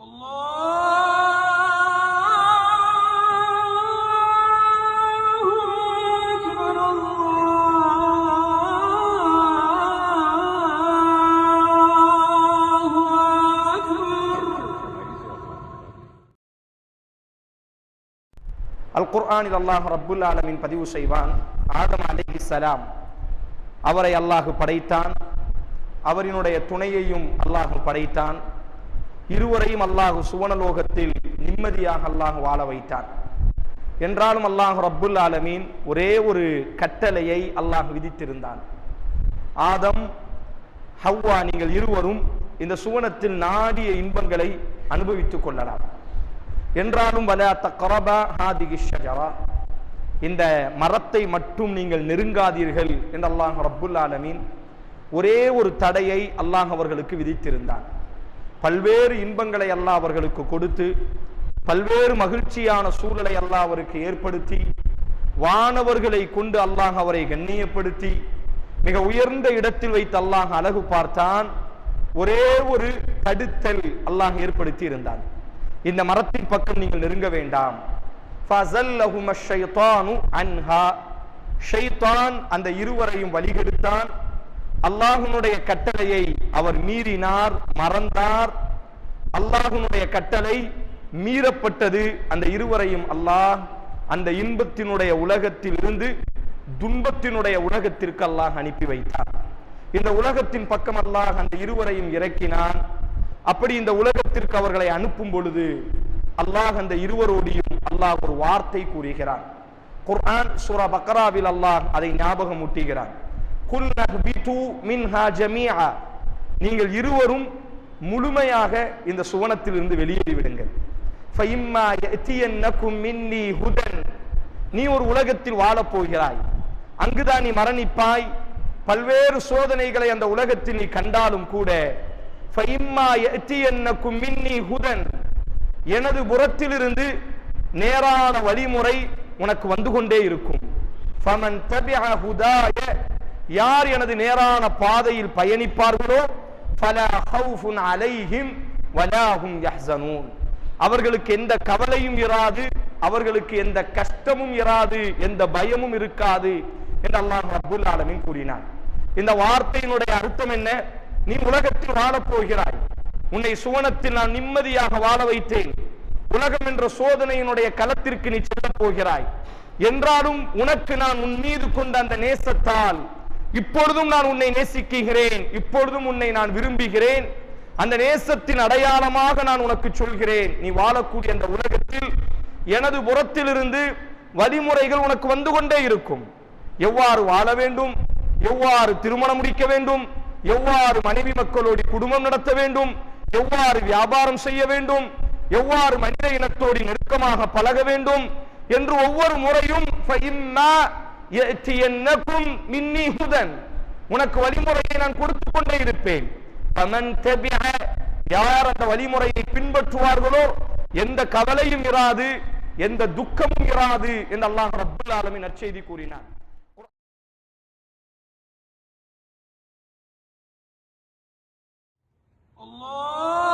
அல் குர்ஆனில் அல்லாஹ் ரப்புல் ஆலமின் பதிவு செய்வான். ஆதம் அலைஹிஸ்ஸலாம் அவரை அல்லாஹ் படைத்தான். அவரினுடைய துணையையும் அல்லாஹ் படைத்தான். இருவரையும் அல்லாஹ் சுவனலோகத்தில் நிம்மதியாக அல்லாஹ் வாழ வைத்தான் என்றாலும் அல்லாஹ் ரப்புல் ஆலமீன் ஒரே ஒரு கட்டளையை அல்லாஹ் விதித்திருந்தான். ஆதம் ஹவ்வா நீங்கள் இருவரும் இந்த சுவனத்தில் நாடிய இன்பங்களை அனுபவித்துக் கொள்ளலாம். என்றாலும் இந்த மரத்தை மட்டும் நீங்கள் நெருங்காதீர்கள் என்று அல்லாஹ் ரப்புல் ஆலமீன் ஒரே ஒரு தடையை அல்லாஹ் அவர்களுக்கு விதித்திருந்தான். பல்வேறு இன்பங்களை அல்லா அவர்களுக்கு கொடுத்து பல்வேறு மகிழ்ச்சியான சூழலை அல்லாஹ் அவருக்கு ஏற்படுத்தி வானவர்களை கொண்டு அல்லாஹ் அவரை கண்ணியப்படுத்தி மிக உயர்ந்த இடத்தில் வைத்து அல்லாஹ் அழகு பார்த்தான். ஒரே ஒரு தடுத்தல் அல்லாஹ் ஏற்படுத்தி இருந்தான். இந்த மரத்தின் பக்கம் நீங்கள் நெருங்க வேண்டாம். அந்த இருவரையும் வழிகெடுத்தான். அல்லாஹுனுடைய கட்டளையை அவர் மீறினார் மறந்தார். அல்லாஹுனுடைய கட்டளை மீறப்பட்டது. அந்த இருவரையும் அல்லாஹ் அந்த இன்பத்தினுடைய உலகத்தில் இருந்து துன்பத்தினுடைய உலகத்திற்கு அல்லாஹ் அனுப்பி வைத்தார். இந்த உலகத்தின் பக்கம் அல்லாஹ் அந்த இருவரையும் இறக்கினான். அப்படி இந்த உலகத்திற்கு அவர்களை அனுப்பும் பொழுது அல்லாஹ் அந்த இருவரோடையும் அல்லாஹ் ஒரு வார்த்தை கூறுகிறான். குர்ஆன் சூரா பக்ராவில் அல்லாஹ் அதை ஞாபகம் ஊட்டுகிறான் குல் நஹ்பிது மின்ஹா ஜமீஆ. நீங்கள் இருவரும் முழுமையாக இந்த சுவனத்திலிருந்து வெளியேறி விடுங்கள். ஃபைம்மா யத்தியன்னக்கும் மின்னி ஹுதன். நீ ஒரு உலகத்தில் வாழப் போகிறாய். அங்குதான் நீ மரணிப்பாய். பல்வேறு சோதனைகளை அந்த உலகத்தில் நீ கண்டாலும் கூட ஃபைம்மா யத்தியன்னக்கும் மின்னி ஹுதன். எனது புறத்திலிருந்து நேரான வழிமுறை உனக்கு வந்து கொண்டே இருக்கும். ஃபமன் தபிஅ ஹுதாய யார் எனது நேரான பாதையில் பயணிப்பார்களோ பல அலைஹிம் வலாகும் அவர்களுக்கு எந்த கவலையும் இராது அவர்களுக்கு எந்த கஷ்டமும் இராது எந்த பயமும் இருக்காது என்று அல்லாஹ் அப்துல் ஆலமின் கூறினார் இந்த வார்த்தையினுடைய அர்த்தம் என்ன? நீ உலகத்தில் வாழப் போகிறாய் உன்னை சுவனத்தில் நான் நிம்மதியாக வாழ வைத்தேன். உலகம் என்ற சோதனையினுடைய களத்திற்கு நீ செல்ல போகிறாய். என்றாலும் உனக்கு நான் உன் மீது கொண்ட அந்த நேசத்தால் இப்பொழுதும் நான் உன்னை நேசிக்கிறேன். இப்பொழுதும் உன்னை நான் விரும்புகிறேன். அந்த நேசத்தின் அடையாளமாக நான் உனக்கு சொல்கிறேன். நீ வாழக்கூடிய அந்த உலகத்தில் எனது புறத்திலிருந்து வழிமுறைகள் உனக்கு வந்து கொண்டே இருக்கும். எவ்வாறு வாழ வேண்டும்? எவ்வாறு திருமணம் முடிக்க வேண்டும்? எவ்வாறு மனைவி மக்களோடு குடும்பம் நடத்த வேண்டும்? எவ்வாறு வியாபாரம் செய்ய வேண்டும்? எவ்வாறு மனித இனத்தோடு நெருக்கமாக பழக வேண்டும்? என்று ஒவ்வொரு முறையும் உனக்கு வழிமுறையை நான் கொடுத்து கொண்டே இருப்பேன். யார் அந்த வழிமுறையை பின்பற்றுவார்களோ எந்த கவலையும் இராது எந்த துக்கமும் இராது என்று அல்லாஹ் அப்துல் ஆலமின் நற்செய்தி கூறினார் Allah